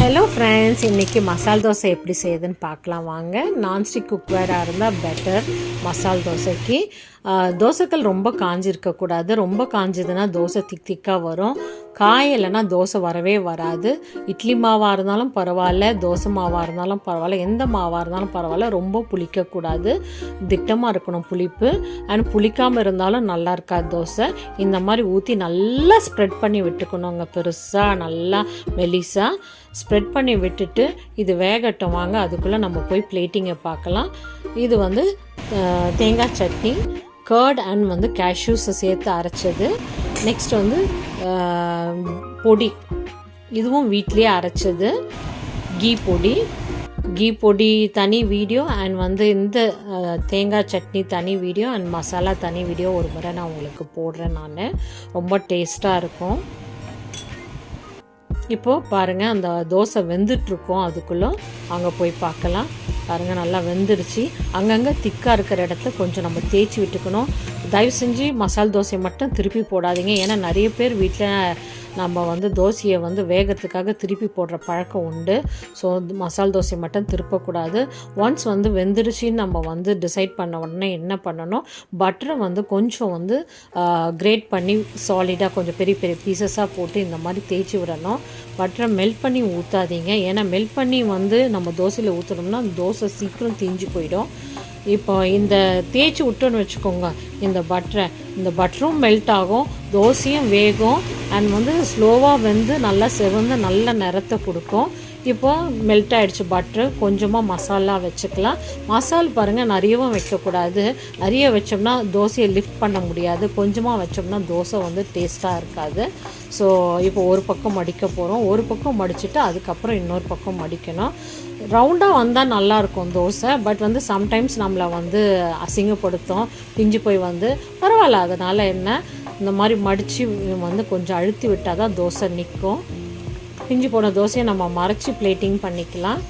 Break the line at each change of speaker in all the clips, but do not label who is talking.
Hello friends இன்றைக்கி மசால் தோசை எப்படி செய்யுதுன்னு பார்க்கலாம். வாங்க. நான்ஸ்டிக் குக்வேராக இருந்தால் பெட்டர் மசால் தோசைக்கு தோசைக்கல் ரொம்ப காஞ்சிருக்கக்கூடாது ரொம்ப காஞ்சதுன்னா தோசை திக் திக்காக வரும். காயலைன்னா தோசை வரவே வராது. இட்லி மாவாக இருந்தாலும் பரவாயில்ல தோசை மாவாக இருந்தாலும் பரவாயில்ல எந்த மாவாக இருந்தாலும் பரவாயில்ல ரொம்ப புளிக்கக்கூடாது திட்டமாக இருக்கணும் புளிப்பு. அண்ட் புளிக்காமல் இருந்தாலும் நல்லா இருக்காது தோசை. இந்த மாதிரி ஊற்றி நல்லா ஸ்ப்ரெட் பண்ணி விட்டுக்கணுங்க பெருசாக நல்லா மெலிசாக ஸ்ப்ரெட் பண்ணி விட்டுட்டு இது வேகட்டும் வாங்க. அதுக்குள்ளே நம்ம போய் பிளேட்டிங்கை பார்க்கலாம். இது வந்து தேங்காய் சட்னி கர்ட் அண்ட் வந்து கேஷ்யூஸை சேர்த்து அரைச்சது. நெக்ஸ்ட் வந்து பொடி. இதுவும் வீட்லேயே அரைச்சது. கீ பொடி. கீ பொடி தனி வீடியோ அண்ட் வந்து இந்த தேங்காய் சட்னி தனி வீடியோ அண்ட் மசாலா தனி வீடியோ ஒரு முறை நான் உங்களுக்கு போடுறேன் நான். ரொம்ப டேஸ்ட்டாக இருக்கும். இப்போது பாருங்கள் அந்த தோசை வெந்துட்டுருக்கோம். அதுக்குள்ளே அங்கே போய் பார்க்கலாம். பாருங்கள் நல்லா வெந்துடுச்சு அங்கங்கே திக்காக இருக்கிற இடத்த கொஞ்சம் நம்ம தேய்ச்சி விட்டுக்கணும். தயவு செஞ்சு மசால் தோசையை மட்டும் திருப்பி போடாதீங்க. ஏன்னா நிறைய பேர் வீட்டில் நம்ம வந்து தோசையை வந்து வேகத்துக்காக திருப்பி போடுற பழக்கம் உண்டு. ஸோ மசால் தோசை மட்டும் திருப்பக்கூடாது. ஒன்ஸ் வந்து வெந்துருச்சின்னு நம்ம வந்து டிசைட் பண்ண உடனே என்ன பண்ணணும்? பட்டரை வந்து கொஞ்சம் வந்து கிரேட் பண்ணி சாலிடாக கொஞ்சம் பெரிய பெரிய பீசஸாக போட்டு இந்த மாதிரி தேய்ச்சி விடணும். பட்டரை மெல்ட் பண்ணி ஊற்றாதீங்க ஏன்னா மெல்ட் பண்ணி வந்து நம்ம தோசையில் ஊற்றுனோம்னா தோசை சீக்கிரம் தீஞ்சு போயிடும். இப்போ இந்த தேய்ச்சி விட்டோன்னு வச்சுக்கோங்க இந்த பட்டரை இந்த பட்டரும் மெல்ட் ஆகும். தோசையும் வேகும். அண்ட் வந்து ஸ்லோவாக வெந்து நல்லா செவந்து நல்ல நிறத்தை கொடுக்கும். இப்போ மெல்ட் ஆகிடுச்சு பட்ரு கொஞ்சமாக மசாலா வச்சுக்கலாம். மசால் பாருங்கள் நிறையவும் வைக்கக்கூடாது. நிறைய வச்சோம்னா தோசையை லிஃப்ட் பண்ண முடியாது. கொஞ்சமாக வச்சோம்னா தோசை வந்து டேஸ்ட்டாக இருக்காது. ஸோ இப்போ ஒரு பக்கம் மடிக்க போகிறோம் ஒரு பக்கம் மடிச்சுட்டு அதுக்கப்புறம் இன்னொரு பக்கம் மடிக்கணும். ரவுண்டாக வந்தால் நல்லாயிருக்கும் தோசை. பட் வந்து சம்டைம்ஸ் நம்மளை வந்து அசிங்கப்படுத்தும். பிஞ்சு போய் வந்து பரவாயில்ல அதனால் என்ன? இந்த மாதிரி மடித்து வந்து கொஞ்சம் அழுத்தி விட்டால் தான் தோசை நிற்கும் பிஞ்சு போன தோசையை நம்ம மறைச்சி பிளேட்டிங் பண்ணிக்கலாம்.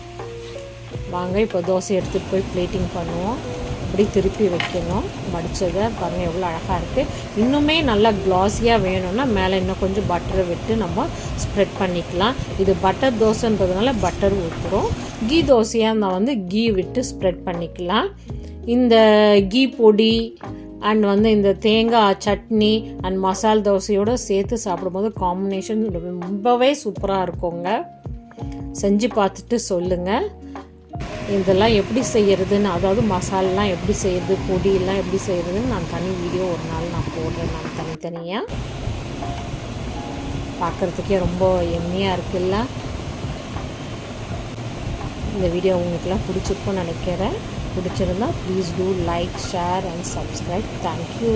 வாங்க இப்போ தோசை எடுத்துகிட்டு போய் பிளேட்டிங் பண்ணுவோம். இப்படி திருப்பி வைக்கணும். மடித்ததை பாருங்கள் எவ்வளோ அழகாக இருக்குது இன்னுமே நல்லா க்ளாஸியாக வேணும்னா மேலே இன்னும் கொஞ்சம் பட்டரை விட்டு நம்ம ஸ்ப்ரெட் பண்ணிக்கலாம். இது பட்டர் தோசைன்றதுனால பட்டர் ஊற்றுறோம் கீ தோசையாக இருந்தால் வந்து கீ விட்டு ஸ்ப்ரெட் பண்ணிக்கலாம். இந்த கீ பொடி அண்ட் வந்து இந்த தேங்காய் சட்னி அண்ட் மசால் தோசையோடு சேர்த்து சாப்பிடும்போது காம்பினேஷன் ரொம்பவே சூப்பராக இருக்குங்க. செஞ்சு பார்த்துட்டு சொல்லுங்கள் இதெல்லாம் எப்படி செய்யறதுன்னு அதாவது மசாலெலாம் எப்படி செய்யறது பொடியெல்லாம் எப்படி செய்யறதுன்னு நான் தனி வீடியோ ஒரு நாள் நான் போடுறேன் நான் தனித்தனியாக பார்க்குறதுக்கே ரொம்ப எம்மையாக இருக்குல்ல. இந்த வீடியோ உங்களுக்குலாம் பிடிச்சிருக்கும்னு நினைக்கிறேன். பிடிச்சிருந்தா please do like share and subscribe thank you